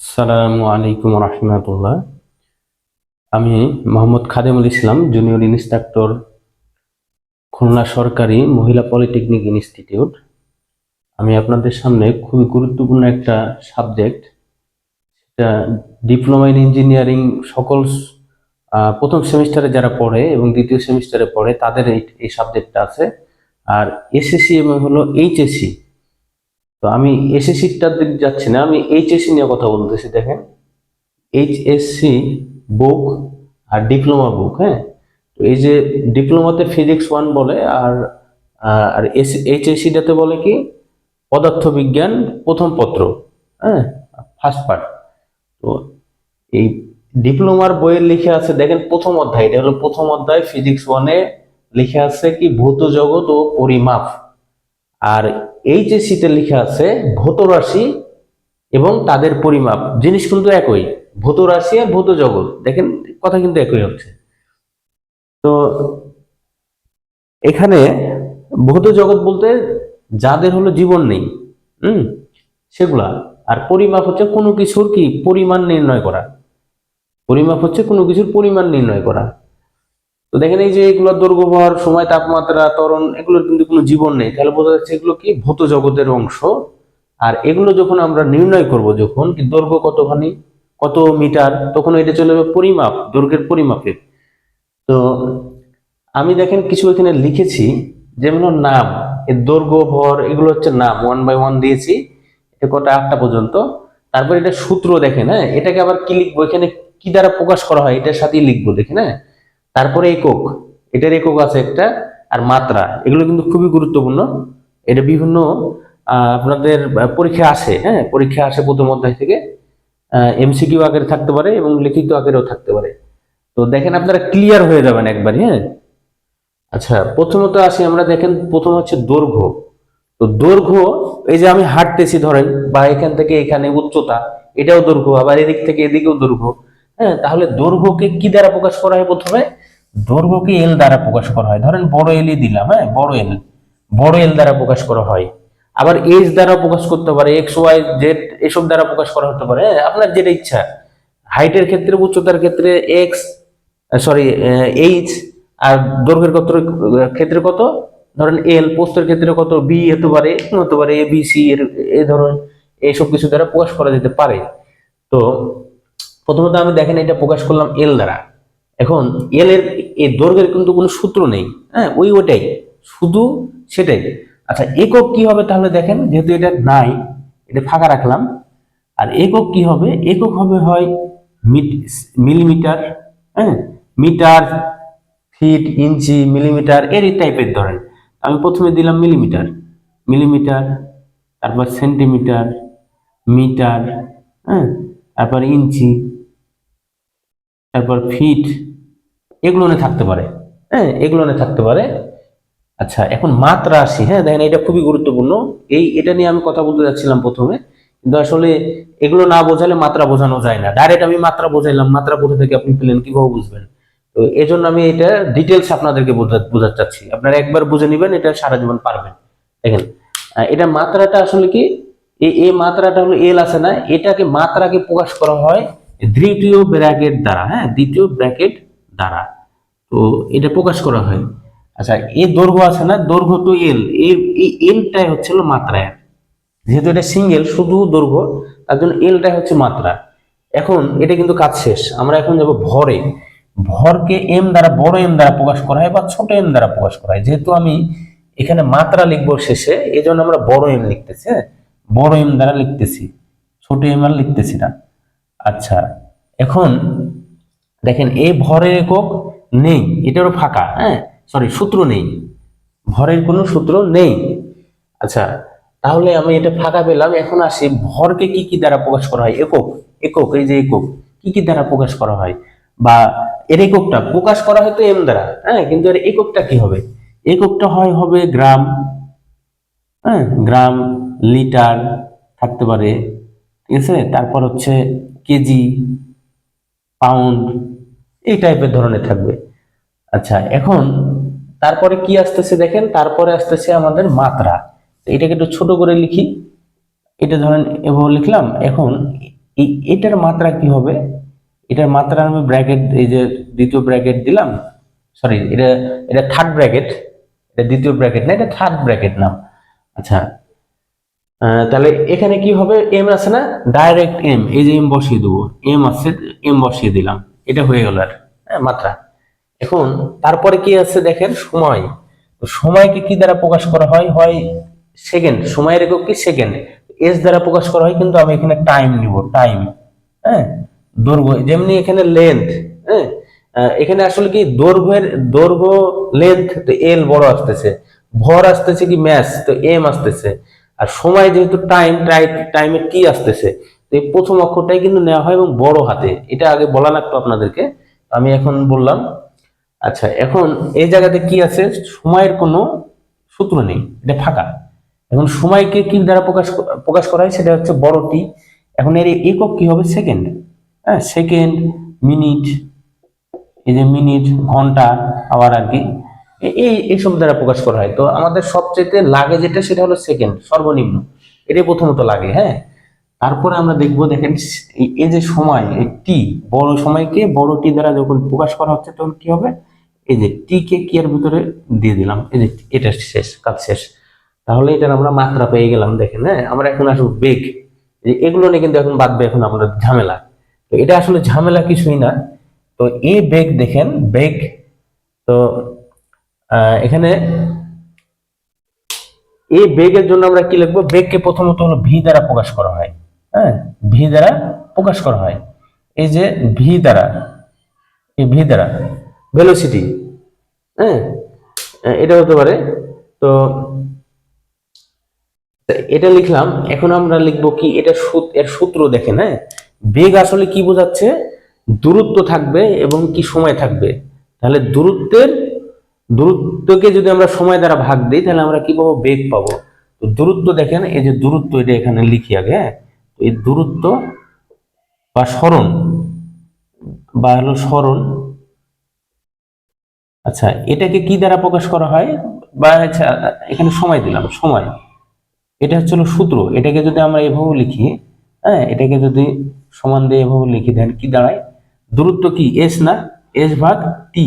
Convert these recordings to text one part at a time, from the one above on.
আসসালামু আলাইকুম রহমতুল্লাহ। আমি মোহাম্মদ খাদেমুল ইসলাম, জুনিয়র ইনস্ট্রাক্টর, খুলনা সরকারি মহিলা পলিটেকনিক ইনস্টিটিউট। আমি আপনাদের সামনে খুবই গুরুত্বপূর্ণ একটা সাবজেক্ট, সেটা ডিপ্লোমা ইন ইঞ্জিনিয়ারিং সকল প্রথম সেমিস্টারে যারা পড়ে এবং দ্বিতীয় সেমিস্টারে পড়ে, তাদের এই এই সাবজেক্টটা আছে। আর এসএসসি এবং হলো এইচএসসি তো আমি এসএসসিটার দিকে যাচ্ছি না, আমি এইচএসসি নিয়ে কথা বলতেছি, দেখেন। এইচএসসি বুক আর ডিপ্লোমা বুক হ্যাঁ? তো এই যে ডিপ্লোমাতে ফিজিক্স ওয়ান বলে, আর আর এইচএসসিটাতে বলে কি? পদার্থবিজ্ঞান প্রথম পত্র হ্যাঁ? ফার্স্ট পার্ট তো এই ডিপ্লোমার বইয়ের লিখে আছে, দেখেন প্রথম অধ্যায়, এটা হলো প্রথম অধ্যায় ফিজিক্স ওয়ানে লিখে আছে কি? ভৌত জগৎ ও পরিমাপ। আর এইচএসসি তে লেখা আছে ভৌত রাশি এবং তাদের পরিমাপ। জিনিস কিন্তু একই, ভৌত রাশি আর ভৌত জগৎ। দেখেন, কথা কিন্তু একই হচ্ছে। তো এখানে ভৌত জগৎ বলতে যাদের হলো জীবন নেই, হুম, সেগুলা। আর পরিমাপ হচ্ছে কোনো কিছুর কি পরিমাণ নির্ণয় করা। পরিমাপ হচ্ছে কোনো কিছুর পরিমাণ নির্ণয় করা। তো দেখেন এই যে এগুলো দৈর্ঘ্য ভর সময়, তাপমাত্রা, ত্বরণ, এগুলোর কিন্তু কোনো জীবন নেই। তাহলে বোঝা যাচ্ছে এগুলো কি? ভূত জগতের অংশ। আর এগুলো যখন আমরা নির্ণয় করব যখন, কি দৈর্ঘ্য কতখানি, কত মিটার, তখন এটা চলে যাবে পরিমাপ, দৈর্ঘ্যের পরিমাপে। তো আমি দেখেন কিছু এখানে লিখেছি, যেমন নাম, এর দৈর্ঘ্য, ভর, এগুলো হচ্ছে নাম ওয়ান বাই ওয়ান দিয়েছি, এটা কটা, আটটা পর্যন্ত। তারপর এটা সূত্র দেখেন হ্যাঁ? এটাকে আবার কি লিখব? এখানে কি দ্বারা প্রকাশ করা হয়? এটার সাথেই লিখব, দেখেন হ্যাঁ? তারপরে একক। এটার একক আছে একটা আর মাত্রা। এগুলো কিন্তু খুবই গুরুত্বপূর্ণ। এটা বিভিন্ন আপনাদের পরীক্ষা আসে হ্যাঁ? পরীক্ষা আসে প্রথম অধ্যায় থেকে। এমসিকিউ আকারে থাকতে পারে এবং লিখিত আকারেও থাকতে পারে। তো দেখেন আপনারা ক্লিয়ার হয়ে যাবেন একবার হ্যাঁ? আচ্ছা প্রথমত আসি আমরা, দেখেন প্রথম হচ্ছে দৈর্ঘ্য। তো দৈর্ঘ্য, এই যে আমি হাঁটতেছি ধরেন, বা এখান থেকে এখানে উচ্চতা, এটাও দৈর্ঘ্য, আবার এদিক থেকে এদিকেও দৈর্ঘ্য হ্যাঁ? তাহলে দৈর্ঘ্যকে কি দ্বারা প্রকাশ করা হয় প্রথমে? দৈর্ঘ্যকে এল দ্বারা প্রকাশ করা হয়? ধরেন বড় এলই দিলাম হ্যাঁ? বড় এল বড় এল দ্বারা প্রকাশ করা হয়। আবার এইচ দ্বারা প্রকাশ করতে পারে এক্স ওয়াই জেড এসব দ্বারা প্রকাশ করা হতে পারে হ্যাঁ? আপনার যেটা ইচ্ছা। হাইটের ক্ষেত্রে, উচ্চতার ক্ষেত্রে এক্স সরি এইচ আর দৈর্ঘ্যের কত ক্ষেত্রে কত? ধরেন এল পোস্টের ক্ষেত্রে কত? বি হতে পারে হতে পারে এ বি সি এর, এ ধরনের এইসব কিছু দ্বারা প্রকাশ করা যেতে পারে। তো, প্রথমত আমি দেখেন এটা প্রকাশ করলাম এল দ্বারা। এখন এল এর এই দৈর্ঘ্যের কিন্তু কোনো সূত্র নেই হ্যাঁ ওই ওটাই শুধু সেটাই। আচ্ছা একক কি হবে তাহলে দেখেন, যেহেতু এটা নাই, এটা ফাঁকা রাখলাম। আর একক কি হবে? একক হবে হয় মিট- মিলিমিটার হ্যাঁ মিটার, ফিট, ইঞ্চি, মিলিমিটার, এর টাইপের ধরেন। আমি প্রথমে দিলাম মিলিমিটার মিলিমিটার, তারপর সেন্টিমিটার, মিটার হ্যাঁ তারপর ইঞ্চি, তারপর ফিট এগুলো নিয়ে থাকতে পারে। হ্যাঁ এগুলো নিয়ে থাকতে পারে। আচ্ছা এখন মাত্রা আসি হ্যাঁ দেখেন এটা খুবই গুরুত্বপূর্ণ। এই, এটা নিয়ে আমি কথা বলতে যাচ্ছিলাম প্রথমে। কিন্তু আসলে এগুলো না বোঝালে মাত্রা বোঝানো যায় না। ডাইরেক্ট আমি মাত্রা বোঝাইলাম, মাত্রা কোথা থেকে আপনি পেলেন, কীভাবে বুঝবেন? তো এই জন্য আমি এটা ডিটেলস আপনাদেরকে বোঝা- বোঝাতে চাচ্ছি। আপনারা একবার বুঝে নেবেন, এটা সারা জীবন পারবেন। দেখেন এটা মাত্রাটা আসলে কি? এই মাত্রাটা হলো এল আছে না? এটাকে মাত্রাকে প্রকাশ করা হয় দ্বিতীয় ব্র্যাকেট দ্বারা হ্যাঁ দ্বিতীয় ব্র্যাকেট দ্বারা তো এটা প্রকাশ করা হয়। আচ্ছা এ দৈর্ঘ্য আছে না? দৈর্ঘ্য তো এল এই এলটাই হচ্ছে হলো মাত্রা। যেহেতু এটা সিঙ্গেল শুধু দৈর্ঘ্য, তার জন্য এলটাই হচ্ছে মাত্রা। এখন এটা কিন্তু কাজ শেষ। আমরা এখন যাব ভরে। ভরকে এম দ্বারা, বড় এম দ্বারা প্রকাশ করা হয় বা ছোট এম দ্বারা প্রকাশ করা হয়। যেহেতু আমি এখানে মাত্রা লিখব শেষে এই জন্য আমরা বড় এম লিখতেছি হ্যাঁ? বড় এম দ্বারা লিখতেছি। ছোট এম আর লিখতেছি না। আচ্ছা এখন দেখেন, এ ভরের একক নেই, এটারও ফাঁকা হ্যাঁ? সরি সূত্র নেই। ভরের কোনো সূত্র নেই। আচ্ছা তাহলে আমি এটা ফাঁকা পেলাম। এখন আসি, ভরকে কি কি দ্বারা প্রকাশ করা হয়? একক একক, এই যে একক, কি কি দ্বারা প্রকাশ করা হয়? বা এর এককটা, প্রকাশ করা হয়তো এম দ্বারা হ্যাঁ? কিন্তু এর এককটা কি হবে? এককটা হয়, হবে গ্রাম হ্যাঁ? গ্রাম, লিটার, থাকতে পারে, ঠিক আছে? তারপর হচ্ছে কেজি পাউন্ড এই টাইপের ধরনের থাকবে। আচ্ছা এখন তারপরে কি আসতেছে দেখেন? তারপরে আসতেছে আমাদের মাত্রা। এটাকে একটু ছোট করে লিখি। এটা ধরেন এভাবে লিখলাম, এখন এটার মাত্রা কি হবে? এটার মাত্রা আমি ব্র্যাকেট এই যে দ্বিতীয় ব্র্যাকেট দিলাম সরি এটা এটা থার্ড ব্র্যাকেট এটা দ্বিতীয় ব্র্যাকেট না, এটা থার্ড ব্র্যাকেট নাম। আচ্ছা তাহলে এখানে কি হবে? এম আছে না? ডাইরেক্ট এম এই যে এম বসিয়ে দেবো। এম আছে এম বসিয়ে দিলাম। এটা হয়ে গেল আর হ্যাঁ, মাত্রা। এখন তারপরে কি আছে দেখেন? সময়। তো সময়কে কি দ্বারা প্রকাশ করা হয়? হয় সেকেন্ড। সময়ের একক কি সেকেন্ড? এস দ্বারা প্রকাশ করা হয় কিন্তু আমি এখানে টাইম নিব টাইম হ্যাঁ? দৈর্ঘ্য যেমনি এখানে লেন্থ হ্যাঁ? এখানে আসলে কি দৈর্ঘ্যের দৈর্ঘ্য লেন্থ তো এল বড় আসতেছে। ভর আসতেছে কি ম্যাস তো এম আসতেছে। আর সময় যেহেতু টাইম টাইমে টি আসতেছে, তো এই প্রথম অক্ষরটাই কিন্তু নেওয়া হয় এবং বড় হাতে। এটা আগে বলা লাগতো আপনাদেরকে আমি এখন বললাম। আচ্ছা এখন এই জায়গাতে কি আছে? সময়ের কোনো সূত্র নেই, এটা ফাঁকা। এখন সময়কে কি দ্বারা প্রকাশ প্রকাশ করা হয়? সেটা হচ্ছে বড় টি এখন এর একক কি হবে? সেকেন্ড হ্যাঁ সেকেন্ড মিনিট এই যে মিনিট ঘণ্টা আবার আর কি। এই এইসব দ্বারা প্রকাশ করা হয়। তো আমাদের সবচেয়ে লাগে যেটা, সেটা হলো সেকেন্ড সর্বনিম্ন। এটাই প্রথমত লাগে হ্যাঁ? তারপরে আমরা দেখব, দেখেন, এই- যে সময়, এই টি বড় সময়কে বড় টি দ্বারা যখন প্রকাশ করা হচ্ছে, তখন কি হবে? এই যে টি কে কি এর ভিতরে দিয়ে দিলাম? এই যে এটা শেষ, কাজ শেষ। তাহলে এটার আমরা মাত্রা পেয়ে গেলাম, দেখেন হ্যাঁ? আমরা এখন আসব বেগ। যে এগুলো নিয়ে কিন্তু এখন বাদবে এখন আমরা ঝামেলা। তো এটা আসলে ঝামেলা কিছুই না। তো এই বেগ দেখেন, বেগ, তো এখানে এই বেগের জন্য আমরা কি লিখব? বেগকে প্রথমত হলো ভি দ্বারা প্রকাশ করা হয়। হ্যাঁ? ভি দ্বারা প্রকাশ করা হয়। এই যে ভি দ্বারা, এই ভি দ্বারা ভেলোসিটি হ্যাঁ? এটা হতে পারে। তো এটা লিখলাম, এখন আমরা লিখব কি? এটা এর সূত্র দেখেন হ্যাঁ? বেগ আসলে কি বোঝাচ্ছে? দূরত্ব থাকবে এবং কি সময় থাকবে। তাহলে দূরত্বের দূরত্বকে যদি আমরা সময় দ্বারা ভাগ দিই, তাহলে আমরা কি পাবো? বেগ পাবো। তো দূরত্ব দেখেন, এই যে দূরত্ব এটা এখানে লিখি আগে হ্যাঁ? এই দূরত্ব বা স্মরণ, বা হলো স্মরণ আচ্ছা এটাকে কি দ্বারা প্রকাশ করা হয়? বা আচ্ছা এখানে সময় দিলাম, সময়। এটা হচ্ছে সূত্র, এটাকে যদি আমরা এভাবে লিখি হ্যাঁ? এটাকে যদি সমান দিয়ে এভাবে লিখি, দেন কি দাঁড়ায়? দূরত্ব কি? এস না? এস ভাগ টি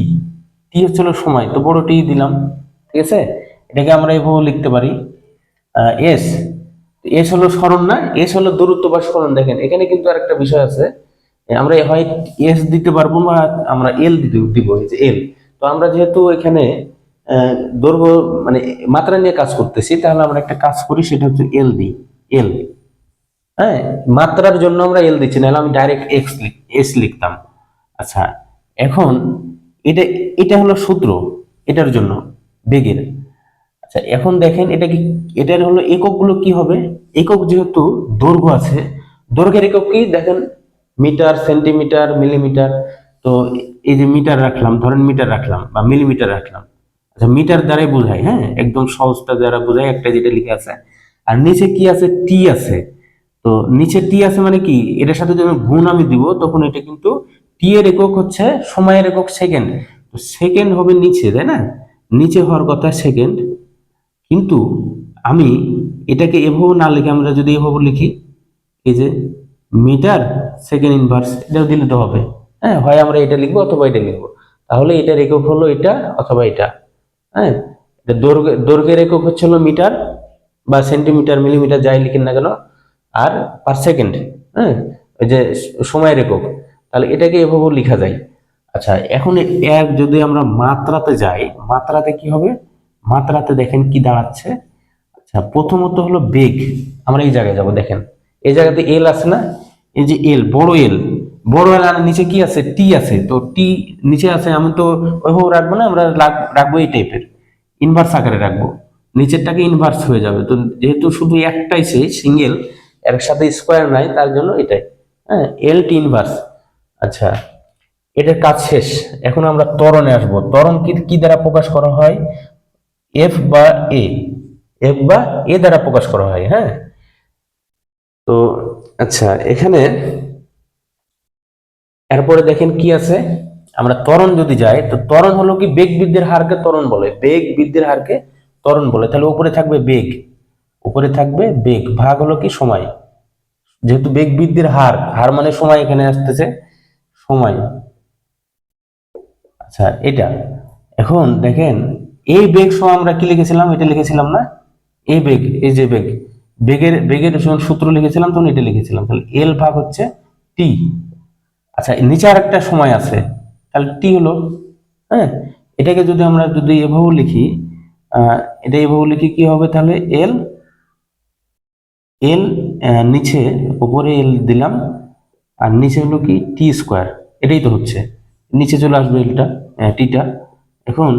টি হচ্ছিল সময়, তো বড় টি দিলাম, ঠিক আছে? এটাকে আমরা এভাবে লিখতে পারি এস এস হলো স্মরণ না? এস হলো দূরত্ব বা স্মরণ। দেখেন, এখানে কিন্তু আর একটা বিষয় আছে আমরা হয় এস দিতে পারব বা আমরা এল দিতে, দিব যে এল তো আমরা যেহেতু এখানে দৈর্ঘ্য মানে মাত্রা নিয়ে কাজ করতেছি, তাহলে আমরা একটা কাজ করি, সেটা হচ্ছে এল দিই এল হ্যাঁ? মাত্রার জন্য আমরা এল দিচ্ছি, নাহলে আমি ডাইরেক্ট এক্স এস লিখতাম। আচ্ছা এখন এটা এটা হলো সূত্র, এটার জন্য বেগের। আচ্ছা এখন দেখেন এটা কি, এটার হলো এককগুলো কি হবে? একক যেহেতু দৈর্ঘ্য আছে, দৈর্ঘ্যের একক কি? দেখেন, মিটার, সেন্টিমিটার, মিলিমিটার। তো এই যে মিটার রাখলাম, ধরেন মিটার রাখলাম বা মিলিমিটার রাখলাম। আচ্ছা মিটার দ্বারাই বোঝায় হ্যাঁ? একদম সহজটা দ্বারা বোঝায় একটা যেটা লিখে আছে। আর নিচে কি আছে? টি আছে। তো নিচে টি আছে মানে কি? এটার সাথে যখন গুণ আমি দিব, তখন এটা কিন্তু টি এর একক হচ্ছে সময়ের একক সেকেন্ড তো সেকেন্ড হবে নিচে, তাই না? নিচে হওয়ার কথা সেকেন্ড কিন্তু আমি এটাকে এভাবে না লিখে আমরা যদি এভাবে লিখি, এই যে মিটার সেকেন্ড ইনভার্স এটাও দিলে তো হবে। হ্যাঁ হয় আমরা এটা লিখব অথবা এটা লিখব। তাহলে এটার একক হলো এটা অথবা এটা। হ্যাঁ দৈর্ঘ্য, দৈর্ঘ্যের একক হচ্ছে হলো মিটার বা সেন্টিমিটার মিলিমিটার যাই লিখেন না কেন। আর পার সেকেন্ড হ্যাঁ ওই যে সময়ের একক। তাহলে এটাকে এভাবেও লেখা যায়। আচ্ছা এখন এর যদি আমরা মাত্রাতে যাই, মাত্রাতে কি হবে? মাত্রাতে দেখেন কি দাঁড়াচ্ছে। আচ্ছা প্রথমত হলো বেগ। আমরা এই জায়গায় যাব, দেখেন। এই জায়গাতে এল আছে না? এই যে এল বড় এল বড় এল আর নিচে কি আছে? টি আছে। তো টি নিচে আছে, আমি তো ওইভাবে রাখব না, আমরা রাখ- রাখব এই টাইপের ইনভার্স আকারে রাখব। নিচেরটাকে ইনভার্স হয়ে যাবে। তো যেহেতু শুধু একটাই সে সিঙ্গেল এর সাথে স্কোয়ার নাই, তার জন্য এটাই। হ্যাঁ এল টি ইনভার্স আচ্ছা এটার কাজ শেষ। এখন আমরা ত্বরণে আসব। ত্বরণ কি কি দ্বারা প্রকাশ করা হয়? এফ বা এ এফ বা এ দ্বারা প্রকাশ করা হয় হ্যাঁ? তো আচ্ছা এখানে এরপরে দেখেন কি আছে? আমরা ত্বরণ যদি যাই, তো ত্বরণ হলো কি? বেগ বৃদ্ধির হারকে ত্বরণ বলে। বেগ বৃদ্ধির হারকে ত্বরণ বলে। তাহলে উপরে থাকবে বেগ। উপরে থাকবে বেগ। ভাগ হলো কি? সময়। যেহেতু বেগ বৃদ্ধির হার হার মানে সময় এখানে আসতেছে। সময়। আচ্ছা এটা। এখন দেখেন, এই বেগ সময় আমরা কি লিখেছিলাম? এটা লিখেছিলাম না? এই বেগ, এই যে বেগ। বেগের বেগের সূত্র লিখেছিলাম, তখন এটা লিখেছিলাম। তাহলে এল ভাগ হচ্ছে টি আচ্ছা নিচে আর একটা সময় আছে। তাহলে টি হলো হ্যাঁ? এটাকে যদি আমরা যদি এভাবে লিখি এটা এভাবে লিখি কি হবে তাহলে এল এল নিচে, উপরে এল দিলাম। আর নিচে হলো কি টি স্কোয়ার এটাই তো হচ্ছে। নিচে চলে আসবে এলটা টিটা এখন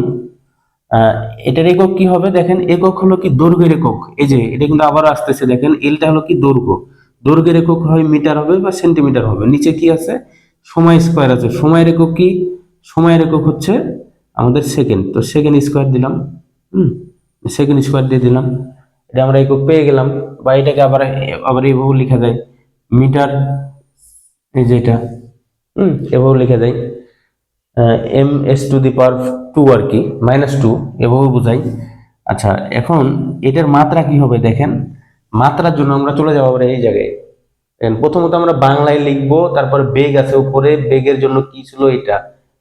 এটার একক কি হবে? দেখেন, একক হলো কি দৈর্ঘ্যের একক। এই যে, এটা কিন্তু আবার আসতেছে, দেখেন এলটা হলো কি দৈর্ঘ্য। দৈর্ঘ্যের একক হয় মিটার হবে বা সেন্টিমিটার হবে। নিচে কি আছে? সময় স্কোয়ার আছে। সময়ের একক কি? সময়ের একক হচ্ছে আমাদের সেকেন্ড তো সেকেন্ড স্কোয়ার দিলাম, হুম সেকেন্ড স্কোয়ার দিয়ে দিলাম। এটা আমরা একক পেয়ে গেলাম, বা এটাকে আবার আবার এইভাবে লেখা যায়। মিটার এই যে এটা। হুম এভাবে লেখা যায় M S to the power two আর কি মাইনাস টু এভাবে বোঝাই। আচ্ছা এখন এটার মাত্রা কি হবে দেখেন। মাত্রার জন্য আমরা চলে যাব এই জায়গায়। প্রথমত আমরা বাংলায় লিখব, তারপর বেগ আছে উপরে, বেগের জন্য কি ছিল এটা?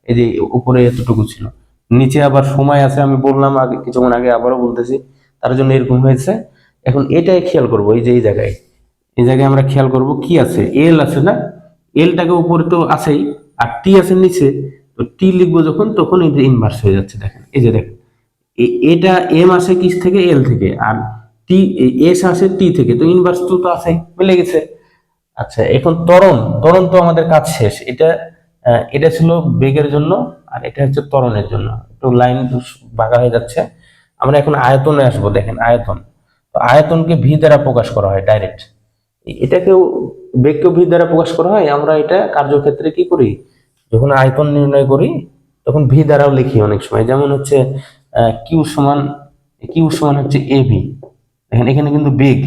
এই যে উপরে এতটুকু ছিল। নিচে আবার সময় আছে, আমি বললাম আগে, কিছুক্ষণ আগে আবারও বলতেছি, তার জন্য এরকম হয়েছে। এখন এটাই খেয়াল করব, এই যে এই জায়গায়। এই জায়গায় আমরা খেয়াল করব কি আছে এল আছে না? এলটাকে উপরে তো আছেই, আর টি আছে নিচে, তো টি লিখব যখন তখন এটা ইনভার্স হয়ে যাচ্ছে, দেখেন। এই যে দেখেন এটা এম আসে কিস থেকে এল থেকে, আর টি এস আসে টি থেকে, তো ইনভার্স তো তো আছেই, মিলে গেছে। আচ্ছা এখন ত্বরণ ত্বরণ তো আমাদের কাজ শেষ। এটা এটা ছিল বেগের জন্য, আর এটা হচ্ছে ত্বরণের জন্য। একটু লাইন বাঁকা হয়ে যাচ্ছে। আমরা এখন আয়তনে আসব, দেখেন, আয়তন। তো আয়তনকে ভি দ্বারা প্রকাশ করা হয় ডাইরেক্ট এটাকেও ভি দ্বারা প্রকাশ করা হয়, আমরা এটা কার্যক্ষেত্রে কি করি? যখন আয়তন নির্ণয় করি, তখন ভি দ্বারাও লিখি অনেক সময়। যেমন হচ্ছে কিউ সমান কিউ সমান হচ্ছে এ ভি দেখেন, এখানে কিন্তু বেগ।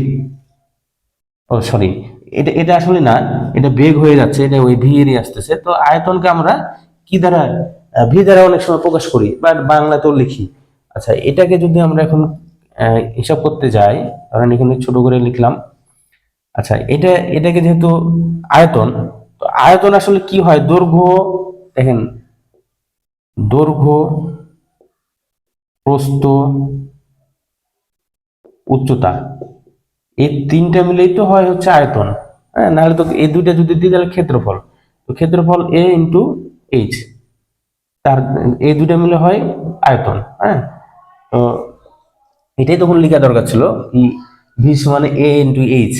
ও সরি এটা এটা আসলে না, এটা বেগ হয়ে যাচ্ছে, এটা ওই ভি এরই আসতেছে। তো আয়তনকে আমরা কি দ্বারা ভি দ্বারা অনেক সময় প্রকাশ করি, বা বাংলাতেও লিখি। আচ্ছা এটাকে যদি আমরা এখন হিসাব করতে যাই, ধরেন এখানে ছোট করে লিখলাম আচ্ছা এটা, এটাকে যেহেতু আয়তন, তো আয়তন আসলে কি হয়? দৈর্ঘ্য, দেখেন, দৈর্ঘ্য, প্রস্থ, উচ্চতা, এই তিনটা মিলেই তো হয় হচ্ছে আয়তন হ্যাঁ? নাহলে তো এই দুইটা যদি দিই, তাহলে ক্ষেত্রফল, তো ক্ষেত্রফল এ ইন্টু এইচ তার, এই দুইটা মিলে হয় আয়তন হ্যাঁ? তো এটাই তখন লেখা দরকার ছিল ভি সমানে এ ইন্টু এইচ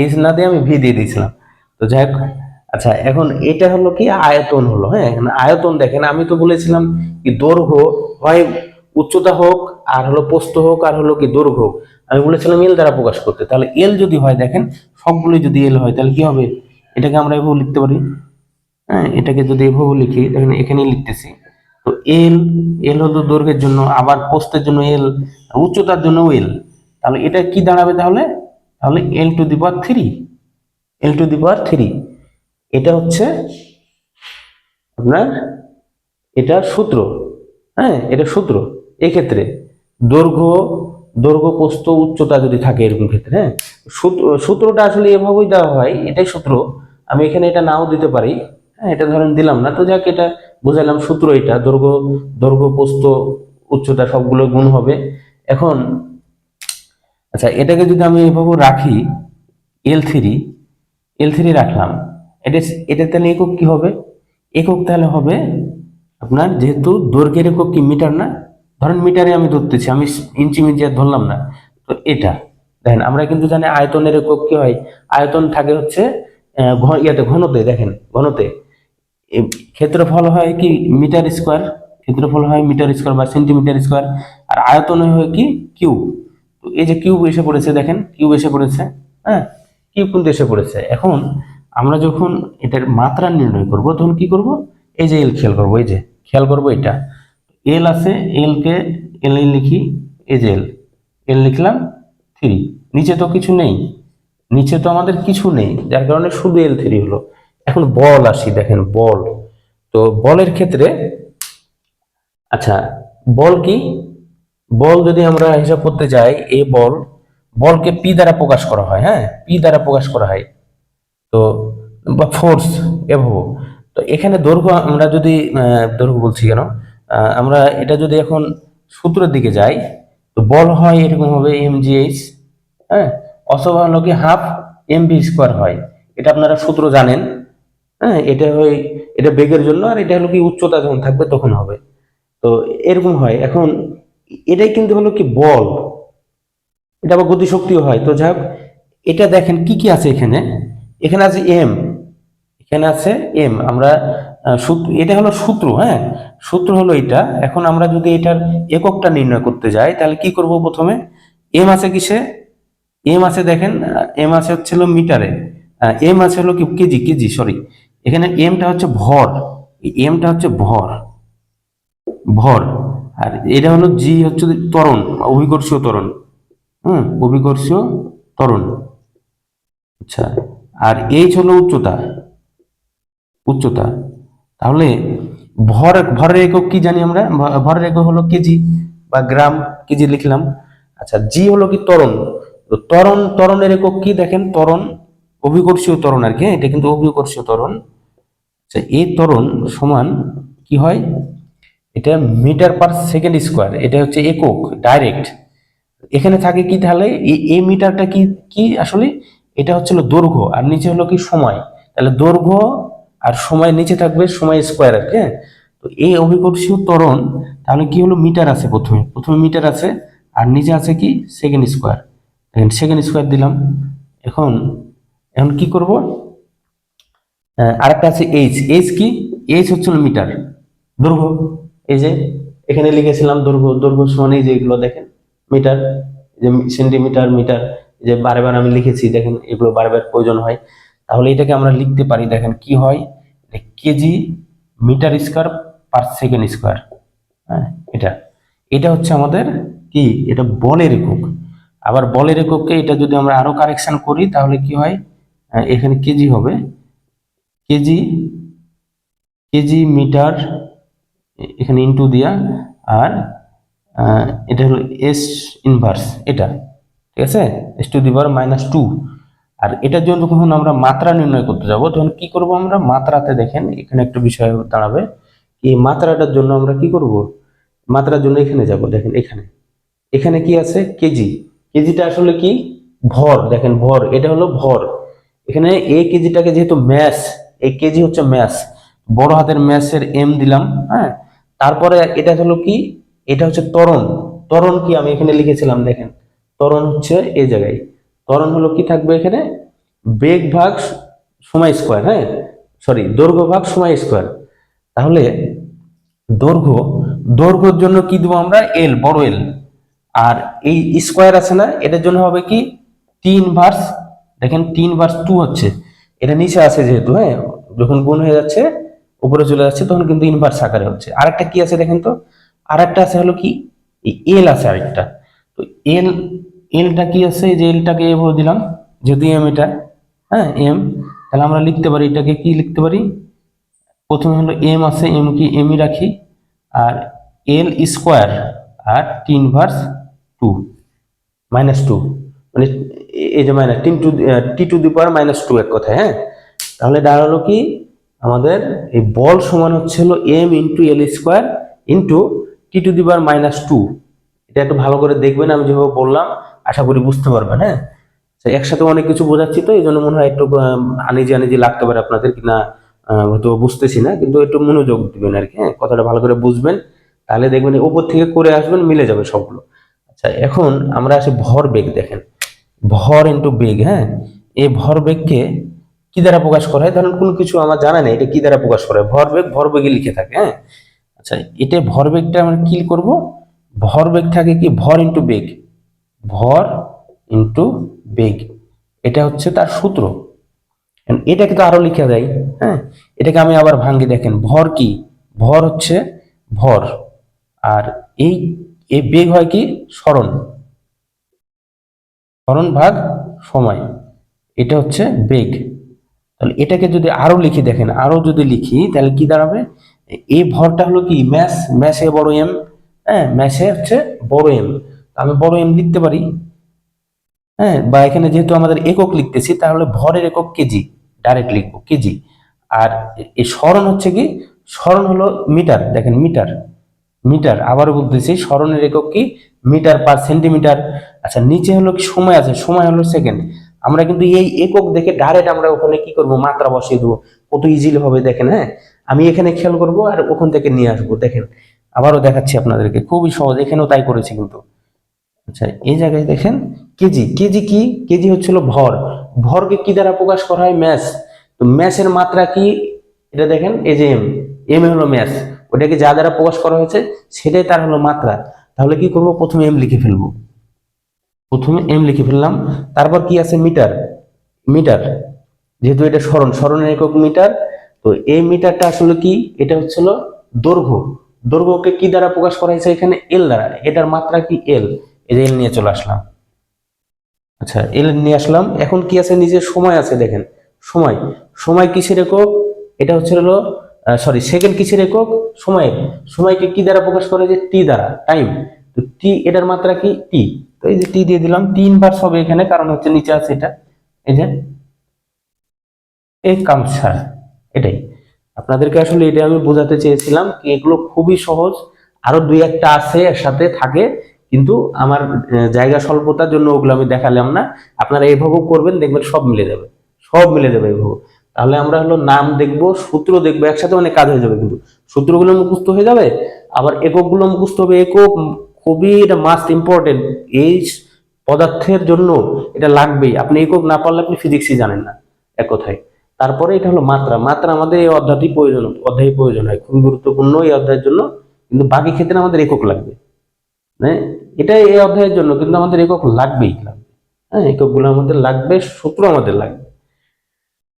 এইচ না দিয়ে আমি ভি দিয়ে দিয়েছিলাম। তো যাই হোক আচ্ছা এখন এটা হলো কি? আয়তন হলো হ্যাঁ? আয়তন দেখেন, আমি তো বলেছিলাম কি দৈর্ঘ্য হয় উচ্চতা হোক, আর হলো প্রস্থ হোক, আর হলো কি দৈর্ঘ্য হোক। আমি বলেছিলাম এল দ্বারা প্রকাশ করতে। তাহলে এল যদি হয়, দেখেন, সবগুলোই যদি এল হয়, তাহলে কি হবে? এটাকে আমরা এভাবে লিখতে পারি। হ্যাঁ এটাকে যদি এভাবে লিখি, দেখেন এখানেই লিখতেছি। তো এল এল হলো দৈর্ঘ্যের জন্য, আবার পোস্তের জন্য এল উচ্চতার জন্য এল তাহলে এটা কি দাঁড়াবে তাহলে? তাহলে L to the power three L to the power three এটা হচ্ছে আপনার এটা সূত্র হ্যাঁ এটা সূত্র। এক্ষেত্রে দৈর্ঘ্য দৈর্ঘ্য প্রস্থ উচ্চতা যদি থাকে এরকম ক্ষেত্রে হ্যাঁ সূত্র- সূত্রটা আসলে এভাবেই দেওয়া হয়, এটাই সূত্র। আমি এখানে এটা নাও দিতে পারি হ্যাঁ এটা ধরেন দিলাম না, তো যাক, এটা বোঝালাম সূত্র এটা, দৈর্ঘ্য দৈর্ঘ্য, প্রস্থ, উচ্চতা সবগুলো গুণ হবে। এখন আচ্ছা এটাকে যদি আমি এভাবে রাখি এল থ্রি এল থ্রি রাখলাম, এটা এটা তাহলে একক কি হবে? একক তাহলে হবে আপনার যেহেতু দৈর্ঘ্যের একক কি, মিটার না? ধরেন মিটারে আমি ধরতেছি, আমি ইঞ্চি মিঞ্চি আর ধরলাম না। তো এটা, দেখেন, আমরা কিন্তু জানি আয়তনের একক কি হয়? আয়তন থাকে হচ্ছে ইয়াতে, ঘনতে, দেখেন, ঘনতে। ক্ষেত্রফল হয় কি, মিটার স্কোয়ার, ক্ষেত্রফল হয় মিটার স্কোয়ার বা সেন্টিমিটার স্কোয়ার, আর আয়তন হয় কি, কিউব। তো এই যে কিউব এসে পড়েছে দেখেন কিউব এসে পড়েছে হ্যাঁ? কিউব কিন্তু এসে পড়েছে। এখন আমরা যখন এটার মাত্রা নির্ণয় করব, তখন কি করব? এই যে এল খেয়াল করব, এই যে, খেয়াল করব এটা। এল আছে এল কে এল লিখি, এই যে এল এল লিখলাম থ্রি নিচে তো কিছু নেই। নিচে তো আমাদের কিছু নেই, যার কারণে শুধু এল থ্রি হলো। এখন বল আসি, দেখেন, বল। তো বলের ক্ষেত্রে আচ্ছা বল কি? বল যদি আমরা হিসাব করতে যাই এই বল, বলকে পি দ্বারা প্রকাশ করা হয় হ্যাঁ? পি দ্বারা প্রকাশ করা হয়। তো বা ফোর্স এভাবে। তো এখানে দৈর্ঘ্য আমরা যদি দৈর্ঘ্য বলছি কেন? আমরা এটা যদি এখন সূত্রের দিকে যাই, তো বল হয় এরকম হবে এম জি এইচ হ্যাঁ? অথবা হলো কি হাফ এম ভি স্কোয়ার হয়। এটা আপনারা সূত্র জানেন হ্যাঁ? এটা হয়, এটা বেগের জন্য, আর এটা হলো কি উচ্চতা যখন থাকবে তখন হবে। তো এরকম হয়। এখন এটাই কিন্তু হলো কি বল। এটা আবার গতিশক্তিও হয়। তো যাই এটা দেখেন কি কি আছে এখানে। এখানে আছে এম এখানে আছে এম আমরা এটা হলো সূত্র হ্যাঁ? সূত্র হলো এটা। এখন আমরা যদি এটার এককটা নির্ণয় করতে যাই, তাহলে কি করব প্রথমে? এম আছে কিসে? এম আছে দেখেন এম আছে হচ্ছিল মিটারে। এম আছে হলো কি, কেজি কেজি সরি এখানে এমটা হচ্ছে ভর। এমটা হচ্ছে ভর। ভর। আর এটা হলো জি হচ্ছে ত্বরণ অভিকর্ষীয় ত্বরণ। হুম অভিকর্ষীয় ত্বরণ। আচ্ছা আর এইচ হলো উচ্চতা। উচ্চতা। তাহলে ভর ভরের একক কি জানি আমরা? ভরের একক হলো কেজি বা গ্রাম কেজি লিখলাম। আচ্ছা জি হলো কি ত্বরণ? তো ত্বরণ ত্বরণের একক কি দেখেন? ত্বরণ অভিকর্ষীয় ত্বরণ আর কি হ্যাঁ, এটা কিন্তু অভিকর্ষীয় ত্বরণ। আচ্ছা এই ত্বরণ সমান কি হয়? এটা মিটার পার সেকেন্ড স্কোয়ার, এটা হচ্ছে একক, ডাইরেক্ট। এখানে থাকে কি তাহলে? এই- মিটারটা কি কি আসলে? এটা হচ্ছিল দৈর্ঘ্য, আর নিচে হলো কি সময়। তাহলে দৈর্ঘ্য আর সময় নিচে থাকবে, সময় স্কোয়ার আর কি হ্যাঁ? তো এই অভিকর্ষীয় ত্বরণ, তাহলে কি হলো? মিটার আছে প্রথমে প্রথমে মিটার আছে, আর নিচে আছে কি? Second square. সেকেন্ড স্কোয়ার দিলাম। এখন এখন কি করব? আরেকটা আছে এইচ এইচ কি? এইচ হচ্ছিল মিটার, দৈর্ঘ্য। এই যে এখানে লিখেছিলাম দৈর্ঘ্য দৈর্ঘ্য সমান এই যে এগুলো দেখেন, মিটার যে সেন্টিমিটার, মিটার যে বারবার আমি লিখেছি, দেখেন এগুলো বারবার প্রয়োজন হয়। তাহলে এটাকে আমরা লিখতে পারি, দেখেন কি হয় KG metre square per second square. হ্যাঁ এটা। এটা হচ্ছে আমাদের কি? এটা বলের একক। আবার বলের এককে এটা যদি আমরা আরও কারেকশন করি, তাহলে কি হয়? এখানে কেজি হবে। কেজি কেজি মিটার এখানে ইনটু দিয়া, আর এটা হলো এস ইনভার্স এটা, ঠিক আছে? S to the power minus two আর এটার জন্য যখন আমরা মাত্রা নির্ণয় করতে যাব, তখন কি করব আমরা? মাত্রাতে দেখেন, এখানে একটা বিষয় দাঁড়াবে। এই মাত্রাটার জন্য আমরা কি করব? মাত্রার জন্য এখানে যাব, দেখেন এখানে। এখানে কি আছে? কেজি। কেজিটা আসলে কি? ভর, দেখেন ভর, এটা হলো ভর। এখানে এ কেজিটাকে যেহেতু ম্যাস এই কেজি হচ্ছে ম্যাস বড় হাতের ম্যাসের এম দিলাম হ্যাঁ? তারপরে এটা হলো কি? এটা হচ্ছে তরণ তরণ কি? আমি এখানে লিখেছিলাম, দেখেন। তরণ হচ্ছে এই জায়গায়। তরণ হলো কি থাকবে এখানে? বেগ ভাগ সময় স্কোয়ার হ্যাঁ? সরি, দৈর্ঘ্য ভাগ সময় স্কোয়ার। তাহলে দৈর্ঘ্য, দৈর্ঘ্যর জন্য কি দেবো আমরা? এল বড় এল আর এই স্কোয়ার আছে না, এটার জন্য হবে কি? তিন ভার্স, দেখেন, তিন ভার্স টু হচ্ছে। এটা নিচে আছে যেহেতু হ্যাঁ? যখন গুণ হয়ে যাচ্ছে উপরে চলে যাচ্ছে, তখন কিন্তু ইনভার্স আকারে হচ্ছে। আরেকটা কি আছে দেখেন তো? আরেকটা আছে হলো কি? এল আছে আরেকটা। তো এল এলটা কি আছে? যে এলটাকে এ এভাবে দিলাম, যেহেতু এম এটা হ্যাঁ এম তাহলে আমরা লিখতে পারি, এটাকে কি লিখতে পারি? প্রথমে হলো এম আছে এম কি এমই রাখি, আর এল স্কোয়ার আর তিন ভার্স টু মাইনাস টু মানে এই যে minus tin two T to the power minus two এক কথায় হ্যাঁ? তাহলে দাঁড়াল কি? আমাদের এই বল সমান হচ্ছে হলো M into L square into T to the power minus two এটা একটু ভালো করে দেখবেন, আমি যেভাবে বললাম, আশা করি বুঝতে পারবেন হ্যাঁ? একসাথে অনেক কিছু বোঝাচ্ছি তো এই জন্য মনে হয় একটু আনিজি আনিজি লাগতে পারে আপনাদের কিনা হয়তো বুঝতেছি না, কিন্তু একটু মনোযোগ দিবেন আর কি হ্যাঁ? কথাটা ভালো করে বুঝবেন, তাহলে দেখবেন উপর থেকে করে আসবেন, মিলে যাবে সবগুলো। আচ্ছা এখন আমরা আসি ভর বেগ দেখেন। ভর ইন্টু বেগ হ্যাঁ? এই ভর বেগকে কি দ্বারা প্রকাশ করা? ধরেন কোনো কিছু আমার জানা নেই, এটা কি দ্বারা প্রকাশ করা? হয় ভর বেগ ভর বেগে লিখে থাকে হ্যাঁ? আচ্ছা এটা ভর বেগটা আমরা কি করব? ভর বেগ থাকে কি? ভর ইন্টু বেগ। ভর ইন্টু বেগ। এটা হচ্ছে তার সূত্র। এটাকে তো আরও লিখা যায় হ্যাঁ? এটাকে আমি আবার ভাঙ্গি, দেখেন, ভর কি? ভর হচ্ছে ভর। আর এই এই বেগ হয় কি? স্মরণ। স্মরণ ভাগ সময়। এটা হচ্ছে বেগ। তাহলে এটাকে যদি আরও লিখি, দেখেন, আরও যদি লিখি, তাহলে কি দাঁড়াবে? এই ভরটা হলো কি? ম্যাস ম্যাসে বড় এম হ্যাঁ? ম্যাসে হচ্ছে বড় এম আমি বড় এম লিখতে পারি হ্যাঁ? বা এখানে যেহেতু আমাদের একক লিখতেছি, তাহলে ভরের একক কেজি ডাইরেক্ট লিখব কেজি আর এই স্মরণ হচ্ছে কি? স্মরণ হলো মিটার, দেখেন, মিটার মিটার। আবারও বলতেছি, স্মরণের একক কি? Metre per centimetre. আচ্ছা নিচে হলো কি? সময় আছে, সময় হলো সেকেন্ড। আমরা কিন্তু এই একক দেখে ডাইরেক্ট আমরা ওখানে কি করব, মাত্রা বসিয়ে দেবো। কত ইজিলি হবে দেখেন হ্যাঁ? আমি এখানে খেয়াল করব আর ওখান থেকে নিয়ে আসব, দেখেন। আবারও দেখাচ্ছি আপনাদেরকে, খুবই সহজ, এখানেও তাই করেছি কিন্তু। আচ্ছা এই জায়গায় দেখেন, কেজি কেজি কি? কেজি হচ্ছিল ভর। ভরকে কি দ্বারা প্রকাশ করা হয়? ম্যাস তো ম্যাসের মাত্রা কি? এটা দেখেন, এই যে এম। এম হলো ম্যাস ওটাকে যা দ্বারা প্রকাশ করা হয়েছে, সেটাই তার হলো মাত্রা। তাহলে কি করব? প্রথমে এম লিখে ফেলব। প্রথমে এম লিখে ফেললাম। তারপর কি আছে? মিটার। মিটার। যেহেতু এটা স্মরণ, স্মরণের একক মিটার, তো এই মিটারটা আসলে কি? এটা হচ্ছিল দৈর্ঘ্য। দৈর্ঘ্যকে কি দ্বারা প্রকাশ করা হয়েছে? এখানে এল দ্বারা। এটার মাত্রা কি এল এই যে এল নিয়ে চলে আসলাম। আচ্ছা এল নিয়ে আসলাম। এখন কি আছে? নিজের সময় আছে, দেখেন। সময়। সময় কিসের একক? এটা হচ্ছে হলো সরি সেকেন্ড কিসের একক? সময় সময়কে কি দ্বারা প্রকাশ করা যে টি দ্বারা। টাইম তো টি এটার মাত্রা কি? টি তো এই যে টি দিয়ে দিলাম, তিন বার হবে এখানে, কারণ হচ্ছে নিচে আছে এটা। এই যে এই কামসা এটাই। আপনাদেরকে আসলে এটা আমি বোঝাতে চেয়েছিলাম কি এগুলো খুবই সহজ, আরও দুই একটা আছে এর সাথে থাকে, কিন্তু আমার জায়গা স্বল্পতার জন্য ওগুলো আমি দেখালাম না। আপনারা এইভাবেও করবেন, দেখবেন সব মিলে যাবে। সব মিলে যাবে এইভাবে তাহলে আমরা হলো নাম দেখব, সূত্র দেখব, একসাথে অনেক কাজ হয়ে যাবে কিন্তু। সূত্রগুলো মুখস্থ হয়ে যাবে, আবার এককগুলো মুখস্থ হবে, একক খুবই এটা মাস্ট ইম্পর্টেন্ট। এই পদার্থের জন্য এটা লাগবেই। আপনি একক না পারলে আপনি ফিজিক্সই জানেন না এক কথায়। তারপরে এটা হলো মাত্রা। মাত্রা আমাদের এই অধ্যায়টি প্রয়োজন, অধ্যায় প্রয়োজন হয়। খুবই গুরুত্বপূর্ণ এই অধ্যায়ের জন্য। কিন্তু বাকি ক্ষেত্রে আমাদের একক লাগবে। হ্যাঁ? এটা এই অধ্যায়ের জন্য। কিন্তু আমাদের একক লাগবেই। লাগবে হ্যাঁ? এককগুলো আমাদের লাগবে সূত্র আমাদের লাগবে।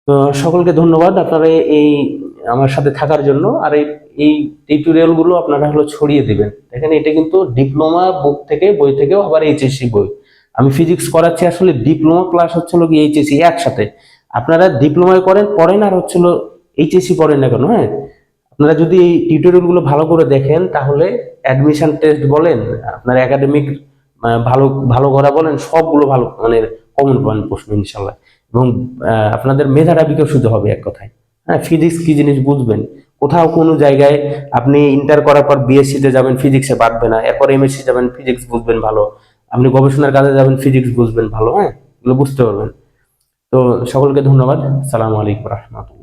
তো সকলকে ধন্যবাদ। আপনারা এই আমার সাথে থাকার জন্য, আর এই এই টিউটোরিয়ালগুলো আপনারা হলো ছড়িয়ে দিবেন। দেখেন, এটা কিন্তু ডিপ্লোমা বুক থেকে, বই থেকেও আবার এইচএসসি বই। আমি ফিজিক্স করাচ্ছি আসলে ডিপ্লোমা ক্লাস হচ্ছিল কি এইচএসসি একসাথে। আপনারা ডিপ্লোমায় করেন, পড়েন, আর হচ্ছিল এইচএসসি পড়েন না কেন হ্যাঁ? আপনারা যদি এই টিউটোরিয়ালগুলো ভালো করে দেখেন, তাহলে অ্যাডমিশন টেস্ট বলেন, আপনার একাডেমিক ভালো ভালো করা বলেন, সবগুলো ভালো মানে কমন পয়েন্ট প্রশ্ন ইনশাল্লাহ। এবং আপনাদের মেধাটা বিকশিত হবে এক কথায়। হ্যাঁ ফিজিক্স কি জিনিস বুঝবেন? কোথাও কোনো জায়গায় আপনি ইন্টার করার পর বিএসসিতে যাবেন ফিজিক্সে পারবে না। এরপর এমএসসি যাবেন ফিজিক্স বুঝবেন ভালো। আপনি গবেষণার কাজে যাবেন ফিজিক্স বুঝবেন ভালো হ্যাঁ? এগুলো বুঝতে পারবেন। তো সকলকে ধন্যবাদ। সালামু আলাইকুম রহমতুল্লাহ।